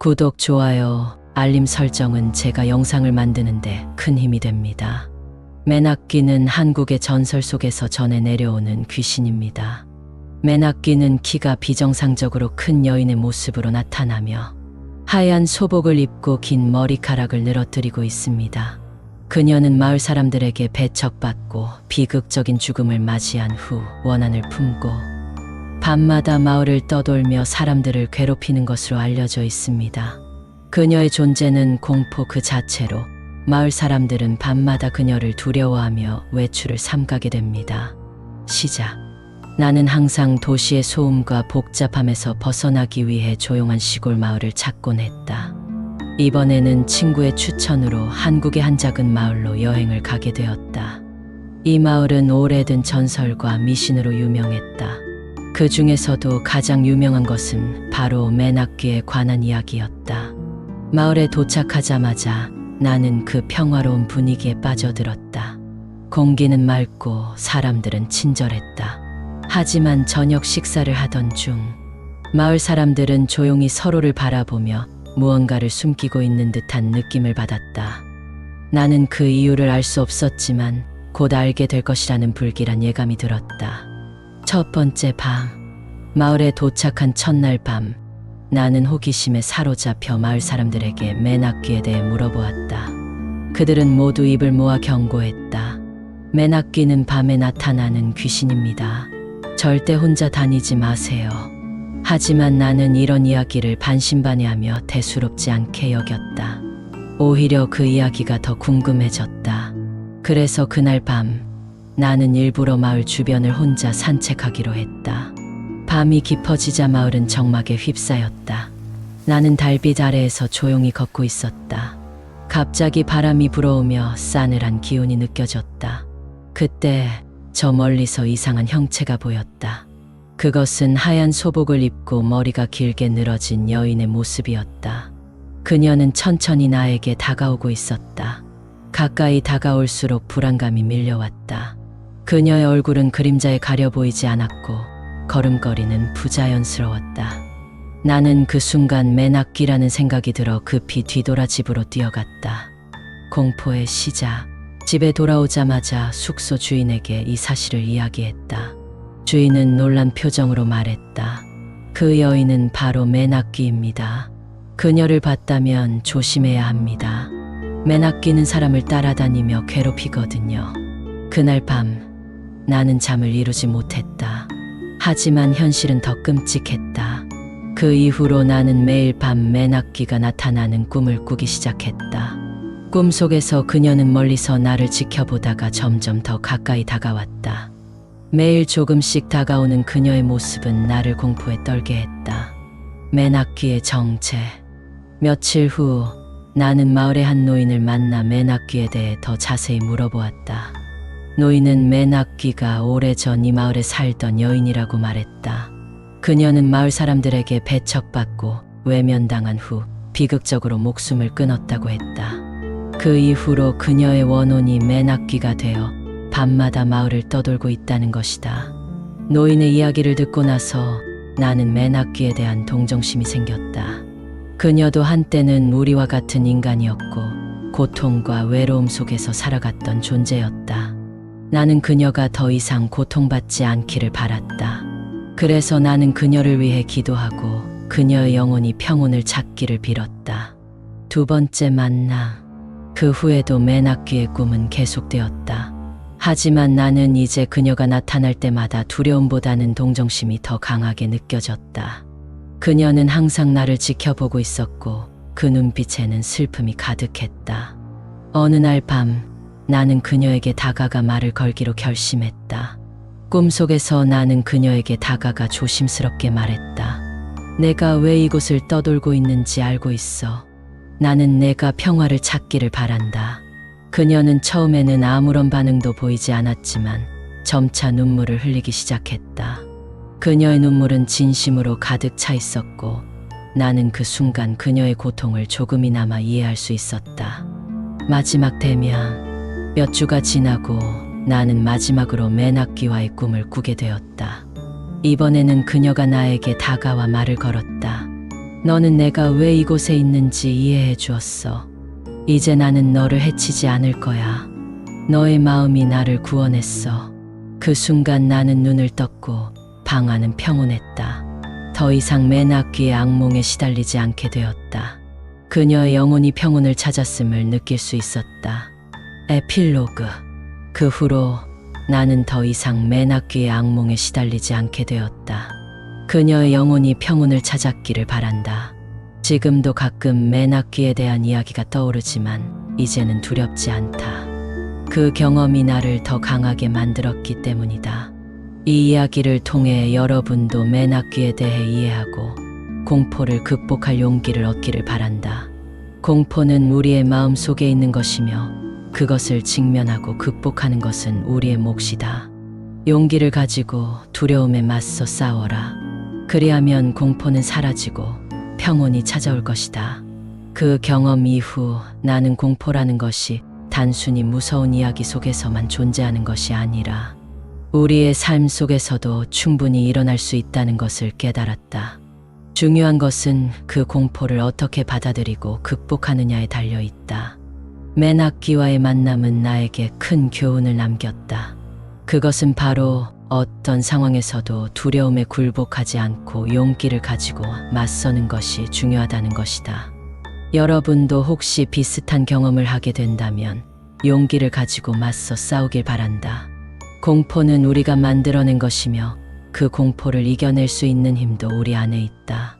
구독, 좋아요, 알림 설정은 제가 영상을 만드는데 큰 힘이 됩니다. 맨악기는 한국의 전설 속에서 전해 내려오는 귀신입니다. 맨악기는 키가 비정상적으로 큰 여인의 모습으로 나타나며 하얀 소복을 입고 긴 머리카락을 늘어뜨리고 있습니다. 그녀는 마을 사람들에게 배척받고 비극적인 죽음을 맞이한 후 원한을 품고 밤마다 마을을 떠돌며 사람들을 괴롭히는 것으로 알려져 있습니다. 그녀의 존재는 공포 그 자체로 마을 사람들은 밤마다 그녀를 두려워하며 외출을 삼가게 됩니다. 시작. 나는 항상 도시의 소음과 복잡함에서 벗어나기 위해 조용한 시골 마을을 찾곤 했다. 이번에는 친구의 추천으로 한국의 한 작은 마을로 여행을 가게 되었다. 이 마을은 오래된 전설과 미신으로 유명했다. 그 중에서도 가장 유명한 것은 바로 맨악귀에 관한 이야기였다. 마을에 도착하자마자 나는 그 평화로운 분위기에 빠져들었다. 공기는 맑고 사람들은 친절했다. 하지만 저녁 식사를 하던 중 마을 사람들은 조용히 서로를 바라보며 무언가를 숨기고 있는 듯한 느낌을 받았다. 나는 그 이유를 알 수 없었지만 곧 알게 될 것이라는 불길한 예감이 들었다. 첫 번째 밤, 마을에 도착한 첫날 밤, 나는 호기심에 사로잡혀 마을 사람들에게 맨악귀에 대해 물어보았다. 그들은 모두 입을 모아 경고했다. 맨악귀는 밤에 나타나는 귀신입니다. 절대 혼자 다니지 마세요. 하지만 나는 이런 이야기를 반신반의하며 대수롭지 않게 여겼다. 오히려 그 이야기가 더 궁금해졌다. 그래서 그날 밤 나는 일부러 마을 주변을 혼자 산책하기로 했다. 밤이 깊어지자 마을은 정막에 휩싸였다. 나는 달빛 아래에서 조용히 걷고 있었다. 갑자기 바람이 불어오며 싸늘한 기운이 느껴졌다. 그때 저 멀리서 이상한 형체가 보였다. 그것은 하얀 소복을 입고 머리가 길게 늘어진 여인의 모습이었다. 그녀는 천천히 나에게 다가오고 있었다. 가까이 다가올수록 불안감이 밀려왔다. 그녀의 얼굴은 그림자에 가려 보이지 않았고 걸음걸이는 부자연스러웠다. 나는 그 순간 맨악기라는 생각이 들어 급히 뒤돌아 집으로 뛰어갔다. 공포의 시작. 집에 돌아오자마자 숙소 주인에게 이 사실을 이야기했다. 주인은 놀란 표정으로 말했다. 그 여인은 바로 맨악기입니다. 그녀를 봤다면 조심해야 합니다. 맨악기는 사람을 따라다니며 괴롭히거든요. 그날 밤 나는 잠을 이루지 못했다. 하지만 현실은 더 끔찍했다. 그 이후로 나는 매일 밤 맨악기가 나타나는 꿈을 꾸기 시작했다. 꿈속에서 그녀는 멀리서 나를 지켜보다가 점점 더 가까이 다가왔다. 매일 조금씩 다가오는 그녀의 모습은 나를 공포에 떨게 했다. 맨악귀의 정체. 며칠 후 나는 마을의 한 노인을 만나 맨악귀에 대해 더 자세히 물어보았다. 노인은 맨악귀가 오래전 이 마을에 살던 여인이라고 말했다. 그녀는 마을 사람들에게 배척받고 외면당한 후 비극적으로 목숨을 끊었다고 했다. 그 이후로 그녀의 원혼이 맨악귀가 되어 밤마다 마을을 떠돌고 있다는 것이다. 노인의 이야기를 듣고 나서 나는 맨악귀에 대한 동정심이 생겼다. 그녀도 한때는 우리와 같은 인간이었고 고통과 외로움 속에서 살아갔던 존재였다. 나는 그녀가 더 이상 고통받지 않기를 바랐다. 그래서 나는 그녀를 위해 기도하고 그녀의 영혼이 평온을 찾기를 빌었다. 두 번째 만남. 그 후에도 맨악귀의 꿈은 계속되었다. 하지만 나는 이제 그녀가 나타날 때마다 두려움보다는 동정심이 더 강하게 느껴졌다. 그녀는 항상 나를 지켜보고 있었고 그 눈빛에는 슬픔이 가득했다. 어느 날 밤 나는 그녀에게 다가가 말을 걸기로 결심했다. 꿈속에서 나는 그녀에게 다가가 조심스럽게 말했다. 내가 왜 이곳을 떠돌고 있는지 알고 있어. 나는 내가 평화를 찾기를 바란다. 그녀는 처음에는 아무런 반응도 보이지 않았지만 점차 눈물을 흘리기 시작했다. 그녀의 눈물은 진심으로 가득 차 있었고 나는 그 순간 그녀의 고통을 조금이나마 이해할 수 있었다. 마지막 되면 몇 주가 지나고 나는 마지막으로 맨악귀와의 꿈을 꾸게 되었다. 이번에는 그녀가 나에게 다가와 말을 걸었다. 너는 내가 왜 이곳에 있는지 이해해 주었어. 이제 나는 너를 해치지 않을 거야. 너의 마음이 나를 구원했어. 그 순간 나는 눈을 떴고 방 안은 평온했다. 더 이상 맨 앞귀의 악몽에 시달리지 않게 되었다. 그녀의 영혼이 평온을 찾았음을 느낄 수 있었다. 에필로그. 그 후로 나는 더 이상 맨 앞귀의 악몽에 시달리지 않게 되었다. 그녀의 영혼이 평온을 찾았기를 바란다. 지금도 가끔 맨 앞귀에 대한 이야기가 떠오르지만 이제는 두렵지 않다. 그 경험이 나를 더 강하게 만들었기 때문이다. 이 이야기를 통해 여러분도 맨 앞귀에 대해 이해하고 공포를 극복할 용기를 얻기를 바란다. 공포는 우리의 마음 속에 있는 것이며 그것을 직면하고 극복하는 것은 우리의 몫이다. 용기를 가지고 두려움에 맞서 싸워라. 그리하면 공포는 사라지고 평온이 찾아올 것이다. 그 경험 이후 나는 공포라는 것이 단순히 무서운 이야기 속에서만 존재하는 것이 아니라 우리의 삶 속에서도 충분히 일어날 수 있다는 것을 깨달았다. 중요한 것은 그 공포를 어떻게 받아들이고 극복하느냐에 달려 있다. 맨 앞기와의 만남은 나에게 큰 교훈을 남겼다. 그것은 바로 어떤 상황에서도 두려움에 굴복하지 않고 용기를 가지고 맞서는 것이 중요하다는 것이다. 여러분도 혹시 비슷한 경험을 하게 된다면 용기를 가지고 맞서 싸우길 바란다. 공포는 우리가 만들어낸 것이며 그 공포를 이겨낼 수 있는 힘도 우리 안에 있다.